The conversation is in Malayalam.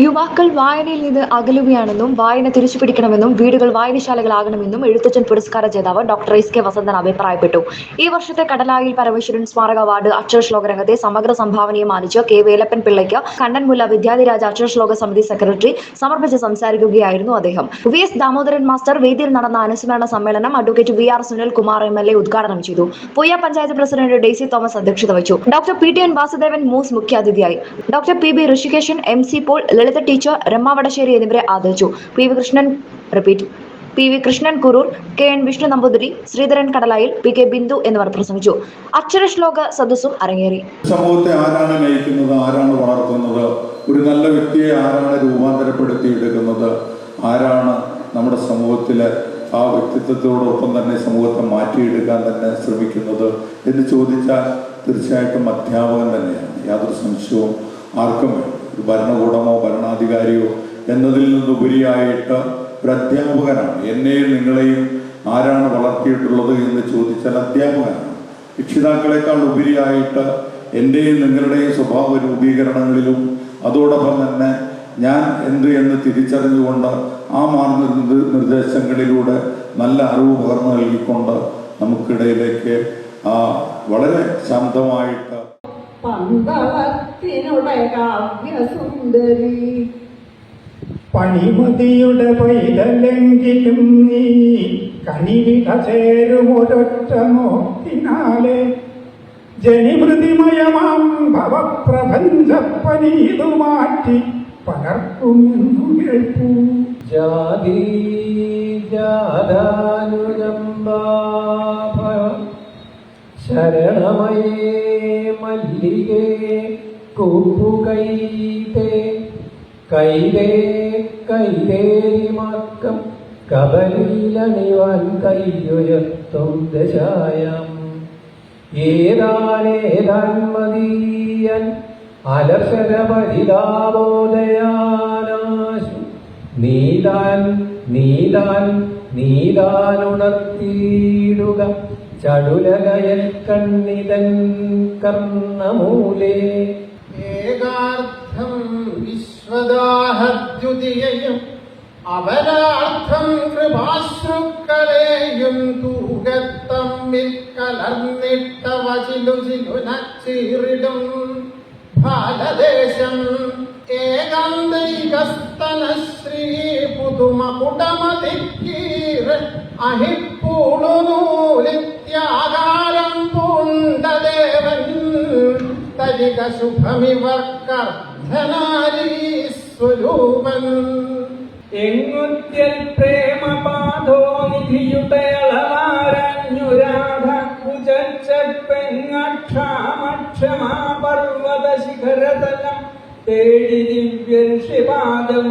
യുവാക്കൾ വായനയിൽ നിന്ന് അകലുകയാണെന്നും വായന തിരിച്ചു പിടിക്കണമെന്നും വീടുകൾ വായനശാലകളാകണമെന്നും എഴുത്തച്ഛൻ പുരസ്കാര ജേതാവ് ഡോക്ടർ എസ് കെ വസന്തൻ അഭിപ്രായപ്പെട്ടു. ഈ വർഷത്തെ കടലായിൽ പരമേശ്വരൻ സ്മാരക അവാർഡ് അക്ഷരശ്ലോക രംഗത്തെ സമഗ്ര സംഭാവനയെ മാനിച്ച് കെ വേലപ്പൻ പിള്ളയ്ക്ക് കണ്ണൻമുല്ല വിദ്യാധിരാജ അക്ഷരശ്ലോക സമിതി സെക്രട്ടറി സമർപ്പിച്ച് സംസാരിക്കുകയായിരുന്നു അദ്ദേഹം. വി എസ് ദാമോദരൻ മാസ്റ്റർ വേദിയിൽ നടന്ന അനുസ്മരണ സമ്മേളനം advocate V R Sunil Kumar M L A ഉദ്ഘാടനം ചെയ്തു. Poyya panchayat president Daisy Thomas അധ്യക്ഷത വഹിച്ചു. Doctor P T N Vasudevan Moos മുഖ്യാതിഥിയായി. Doctor P B Rishikesan M C Paul Lalitha teacher Rama Vadasseri എന്നിവരെ ആദരിച്ചു. P V Krishnan repeat P V Krishnan Kuroor K N Vishnu Namboothiri Sreedharan Kadalayil P K Bindu എന്നിവർ പ്രസംഗിച്ചു. അക്ഷര ശ്ലോക സദസ്സും അരങ്ങേറി. സമൂഹത്തെ ആരാണ് നയിക്കുന്നത് ആരാണ് വളർത്തുന്നത് ഒരു നല്ല വ്യക്തിയെ ആരാണ് രൂപാന്തരപ്പെടുത്തിയെടുക്കുന്നത് ആരാണ് നമ്മുടെ സമൂഹത്തിലെ ആ വ്യക്തിത്വത്തോടൊപ്പം തന്നെ സമൂഹത്തെ മാറ്റിയെടുക്കാൻ തന്നെ ശ്രമിക്കുന്നത് എന്ന് ചോദിച്ചാൽ തീർച്ചയായിട്ടും അധ്യാപകൻ തന്നെയാണ്. യാതൊരു സംശയവും ആർക്കും ഒരു ഭരണകൂടമോ ഭരണാധികാരിയോ എന്നതിൽ നിന്നുപരിയായിട്ട് ഒരു അധ്യാപകനാണ് എന്നെയും നിങ്ങളെയും ആരാണ് വളർത്തിയിട്ടുള്ളത് എന്ന് ചോദിച്ചാൽ അധ്യാപകനാണ് രക്ഷിതാക്കളെക്കാൾ ഉപരിയായിട്ട് എന്റെയും നിങ്ങളുടെയും സ്വഭാവ രൂപീകരണങ്ങളിലും അതോടൊപ്പം തന്നെ ഞാൻ എന്ത് എന്ന് തിരിച്ചറിഞ്ഞുകൊണ്ട് ആ മാർഗ നിർദ്ദേശങ്ങളിലൂടെ നല്ല അറിവ് പകർന്നു നൽകിക്കൊണ്ട് നമുക്കിടയിലേക്ക് വളരെ ശാന്തമായിട്ട് പന്തളത്തിനുടെ കാവ്യസുന്ദരി. പണിമതിയുടെ പൈതലെങ്കിലും നീ കനിവിട ചേരുമൊരൊറ്റ നോക്കിനാലെ ജനിമൃതിമയമാം ഭവപ്രപഞ്ചപ്പനീതു മാറ്റി പകർക്കുമെന്നു കേൾപ്പൂ. ജാതി ജാതാനുജമ്പാഭ ശരണമയേ മല്ലികേ കൂപ്പുകൈതേ കൈതേ കൈതേരിമക്കം കബലിലണിവാൻ കൈയുയർത്തും ദശായം. ഏതാനേതാൻ മതീയൻ അലസരപരിതാബോധയാനാശു നീതാൻ നീതാൻ നീതാനുണർത്തിയിടുക. ചടുലകയൽ കണ്ണിതൻ കർണമൂലേ. ഏകാർത്ഥം വിശ്വദാഹദ്യുതിയയും അവരാർത്ഥം കൃപാശ്രുക്കളെയും തൂകത്തമ്മിൽ കലർന്നിട്ട വചിലു ചിലുനച്ചീറിടും ഭാരദേശം ഏകാന്തൈകസ്തനശ്രീ ശ്രീ പുതുമ കുടമതിക്കീർ അഹിപ്പൂണുനൂലിത്യാകാരം പൂണ്ടദേവൻ തരിക ശുഭമിവർക്കർദ്ധനാരീ സ്വരൂപൻ എങ്ങുത്യൽ പ്രേമപാതോ നിധിയുടെ അളവാരഞ്ഞുരാധ കുജക്ഷമാ പർവത ശിഖരതലം തേടി ദിവ്യൻ ശിപാദം